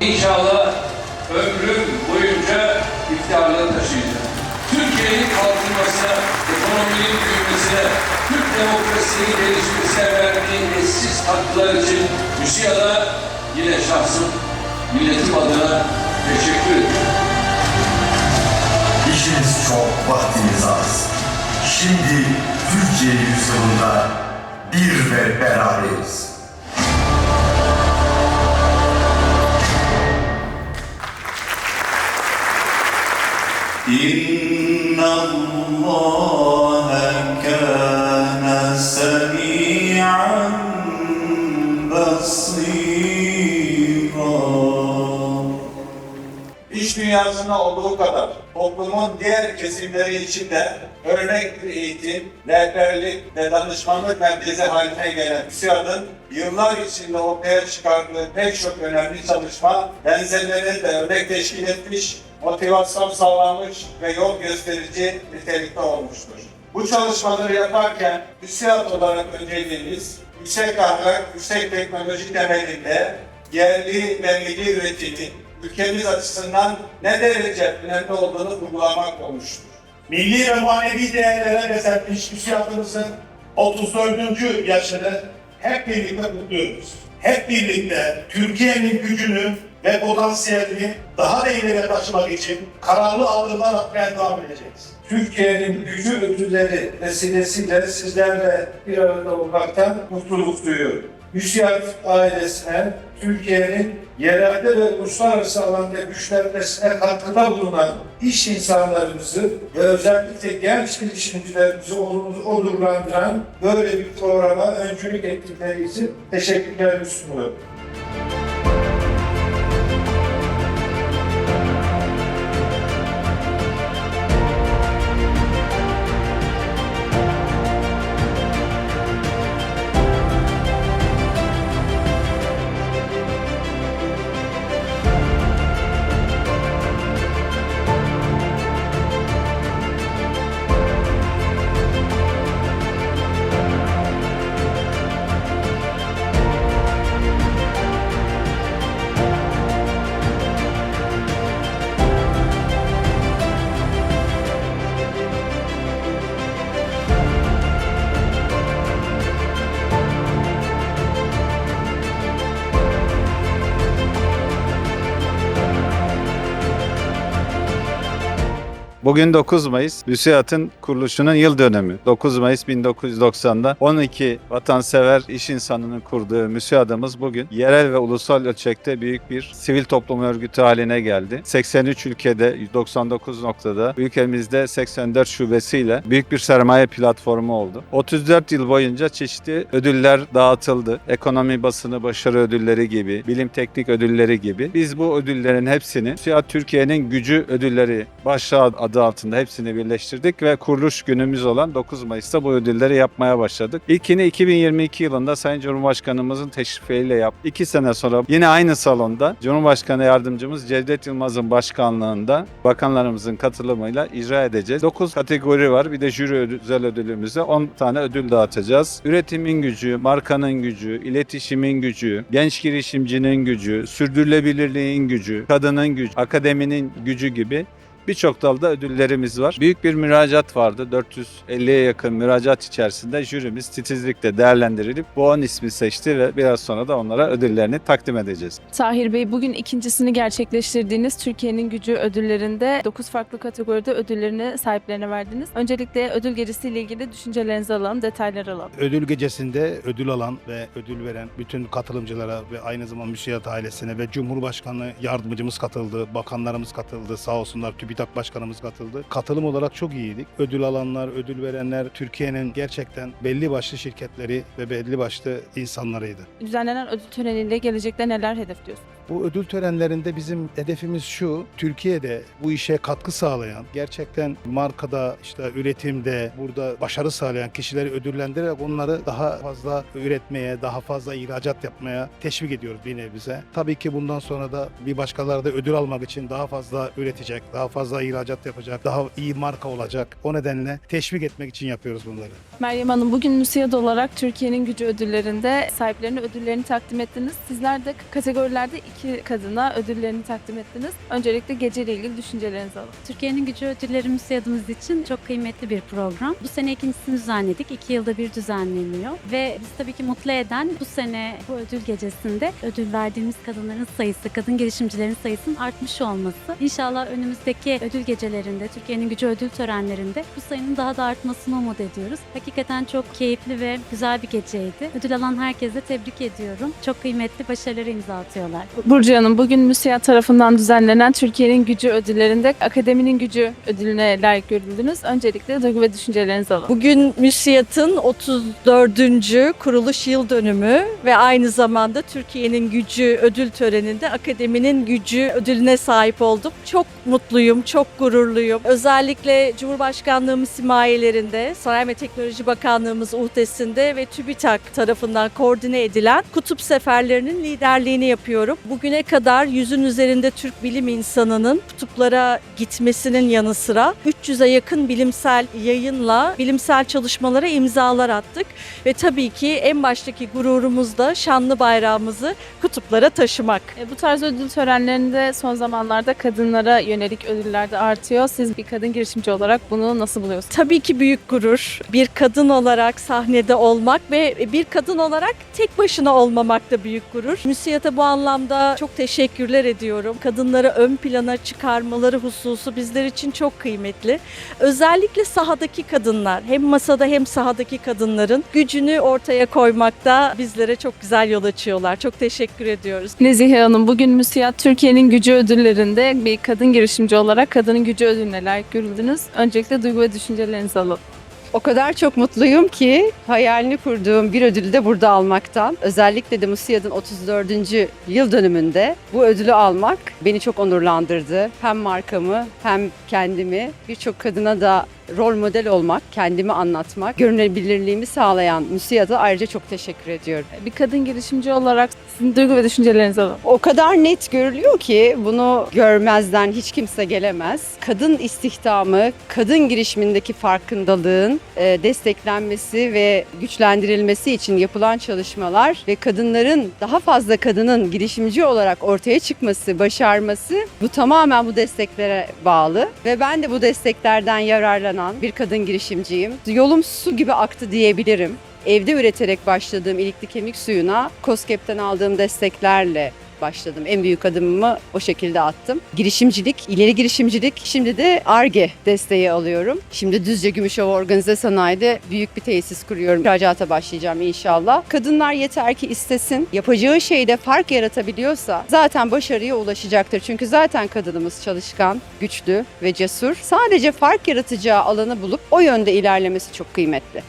İnşallah ömrüm boyunca iftiharla taşıyacağım. Türkiye'nin kalkınmasına, ekonominin büyümesine, Türk demokrasinin gelişmesine verdiği eşsiz katkılar için müsiyada yine şahsım, milletim adına teşekkür ederim. İşiniz çok, vaktiniz az. Şimdi Türkiye yüzyılında bir ve beraberiz. İnna İş dünyasına olduğu kadar toplumun diğer kesimleri için de örnek bir eğitim, rehberlik ve danışmanlık merkezi haline gelen TÜSİAD'ın yıllar içinde ortaya çıkardığı pek çok önemli çalışma benzerlerini de örnek teşkil etmiş motivasyon sağlamış ve yol gösterici nitelikte olmuştur. Bu çalışmaları yaparken TÜSİAD olarak önceliğimiz yüksek ahlak, yüksek teknoloji temelinde yerli ve milli üretimin ülkemiz açısından ne derece önemli olduğunu vurgulamak olmuştur. milli ve manevi değerlere bezenmiş müsiyatımızın 34. yaşını hep birlikte kutluyoruz. Hep birlikte Türkiye'nin gücünü ve potansiyelini daha da ileriye taşımak için kararlı adımlar atmaya devam edeceğiz. Türkiye'nin gücü ödülleri vesilesiyle sizlerle bir arada olmaktan mutluluk duyuyorum. Müsiyat ailesine Türkiye'nin yerelde ve uluslararası alanda güçlenmesine katkıda bulunan iş insanlarımızı ve özellikle genç girişimcilerimizi onur- onurlandıran böyle bir programa öncülük ettikleri için teşekkürlerimi sunuyorum. Bugün 9 Mayıs, MÜSİAD'ın kuruluşunun yıl dönümü. 9 Mayıs 1990'da 12 vatansever iş insanının kurduğu MÜSİAD'ımız bugün yerel ve ulusal ölçekte büyük bir sivil toplum örgütü haline geldi. 83 ülkede 99 noktada ülkemizde 84 şubesiyle büyük bir sermaye platformu oldu. 34 yıl boyunca çeşitli ödüller dağıtıldı. Ekonomi basını başarı ödülleri gibi, bilim teknik ödülleri gibi. Biz bu ödüllerin hepsini MÜSİAD Türkiye'nin gücü ödülleri başlığı adı altında hepsini birleştirdik ve kuruluş günümüz olan 9 Mayıs'ta bu ödülleri yapmaya başladık. İlkini 2022 yılında Sayın Cumhurbaşkanımızın teşrifiyle yaptık. İki sene sonra yine aynı salonda Cumhurbaşkanı Yardımcımız Cevdet Yılmaz'ın başkanlığında bakanlarımızın katılımıyla icra edeceğiz. 9 kategori var. Bir de jüri özel ödülümüze 10 tane ödül dağıtacağız. Üretimin gücü, markanın gücü, iletişimin gücü, genç girişimcinin gücü, sürdürülebilirliğin gücü, kadının gücü, akademinin gücü gibi Birçok dalda ödüllerimiz var. Büyük bir müracaat vardı. 450'ye yakın müracaat içerisinde jürimiz titizlikle değerlendirilip bu 10 ismi seçti ve biraz sonra da onlara ödüllerini takdim edeceğiz. Tahir Bey bugün ikincisini gerçekleştirdiğiniz Türkiye'nin Gücü ödüllerinde 9 farklı kategoride ödüllerini sahiplerine verdiniz. Öncelikle ödül gecesiyle ilgili düşüncelerinizi alalım, detayları alalım. ödül gecesinde ödül alan ve ödül veren bütün katılımcılara ve aynı zamanda müsiyat ailesine ve Cumhurbaşkanı yardımcımız katıldı, bakanlarımız katıldı, sağ olsunlar TÜBİTAK Başkanımız katıldı. Katılım olarak çok iyiydik. Ödül alanlar, ödül verenler Türkiye'nin gerçekten belli başlı şirketleri ve belli başlı insanlarıydı. Düzenlenen ödül töreniyle gelecekte neler hedefliyorsunuz? Bu ödül törenlerinde bizim hedefimiz şu, Türkiye'de bu işe katkı sağlayan, gerçekten markada, işte üretimde, burada başarı sağlayan kişileri ödüllendirerek onları daha fazla üretmeye, daha fazla ihracat yapmaya teşvik ediyoruz bir nebze. Tabii ki bundan sonra da bir başkaları da ödül almak için daha fazla üretecek, daha fazla ihracat yapacak, daha iyi marka olacak. O nedenle teşvik etmek için yapıyoruz bunları. Meryem Hanım bugün müsiyad olarak Türkiye'nin Gücü ödüllerinde sahiplerine ödüllerini takdim ettiniz. Sizler de kategorilerde iki kadına ödüllerini takdim ettiniz. Öncelikle geceyle ilgili düşüncelerinizi alalım. Türkiye'nin Gücü Ödülleri müsiyadımız için çok kıymetli bir program. Bu sene ikincisini düzenledik. İki yılda bir düzenleniyor. Ve biz tabii ki mutlu eden bu sene bu ödül gecesinde ödül verdiğimiz kadınların sayısı, kadın girişimcilerin sayısının artmış olması. İnşallah önümüzdeki ödül gecelerinde, Türkiye'nin Gücü ödül törenlerinde bu sayının daha da artmasını umut ediyoruz. Hakikaten çok keyifli ve güzel bir geceydi. Ödül alan herkese tebrik ediyorum. Çok kıymetli başarıları imza atıyorlar. Burcu Hanım, bugün MÜSİAD tarafından düzenlenen Türkiye'nin Gücü ödüllerinde Akademinin Gücü ödülüne layık görüldünüz. Öncelikle duygu ve düşüncelerinizi alalım. Bugün MÜSİAD'ın 34. kuruluş yıl dönümü ve aynı zamanda Türkiye'nin Gücü ödül töreninde Akademinin Gücü ödülüne sahip oldum. Çok mutluyum, çok gururluyum. Özellikle Cumhurbaşkanlığımız himayelerinde, Sanayi ve Teknoloji Bakanlığımız uhdesinde ve TÜBİTAK tarafından koordine edilen kutup seferlerinin liderliğini yapıyorum. Bugüne kadar yüzün üzerinde Türk bilim insanının kutuplara gitmesinin yanı sıra 300'e yakın bilimsel yayınla bilimsel çalışmalara imzalar attık ve tabii ki en baştaki gururumuz da şanlı bayrağımızı kutuplara taşımak. E, Bu tarz ödül törenlerinde son zamanlarda kadınlara yönelik ödüller de artıyor. Siz bir kadın girişimci olarak bunu nasıl buluyorsunuz? Tabii ki büyük gurur. Bir kadın olarak sahnede olmak ve bir kadın olarak tek başına olmamak da büyük gurur. MÜSİAD'a bu anlamda çok teşekkürler ediyorum. Kadınları ön plana çıkarmaları hususu bizler için çok kıymetli. Özellikle sahadaki kadınlar, hem masada hem sahadaki kadınların gücünü ortaya koymakta bizlere çok güzel yol açıyorlar. Çok teşekkür ediyoruz. Nezihe Hanım, bugün MÜSİAD Türkiye'nin Gücü ödüllerinde bir kadın girişimci olarak Kadının Gücü ödülüne layık görüldünüz. Öncelikle duygu ve düşüncelerinizi alalım. O kadar çok mutluyum ki hayalini kurduğum bir ödülü de burada almaktan. Özellikle de MÜSİAD'ın 34. yıl dönümünde bu ödülü almak beni çok onurlandırdı. Hem markamı hem kendimi birçok kadına da rol model olmak, kendimi anlatmak, görünebilirliğimi sağlayan MÜSİAD'a ayrıca çok teşekkür ediyorum. Bir kadın girişimci olarak sizin duygu ve düşüncelerinizi alalım. O kadar net görülüyor ki bunu görmezden hiç kimse gelemez. Kadın istihdamı, kadın girişimindeki farkındalığın e, desteklenmesi ve güçlendirilmesi için yapılan çalışmalar ve kadınların daha fazla kadının girişimci olarak ortaya çıkması, başarması bu tamamen bu desteklere bağlı ve ben de bu desteklerden yararlanan bir kadın girişimciyim. Yolum su gibi aktı diyebilirim evde üreterek başladığım ilikli kemik suyuna COSGAP'ten aldığım desteklerle başladım. En büyük adımımı o şekilde attım. Girişimcilik, ileri girişimcilik. Şimdi de ARGE desteği alıyorum. Şimdi Düzce Gümüşova Organize Sanayi'de büyük bir tesis kuruyorum. İhracata başlayacağım inşallah. Kadınlar yeter ki istesin. Yapacağı şeyde fark yaratabiliyorsa zaten başarıya ulaşacaktır. Çünkü zaten kadınımız çalışkan, güçlü ve cesur. Sadece fark yaratacağı alanı bulup o yönde ilerlemesi çok kıymetli.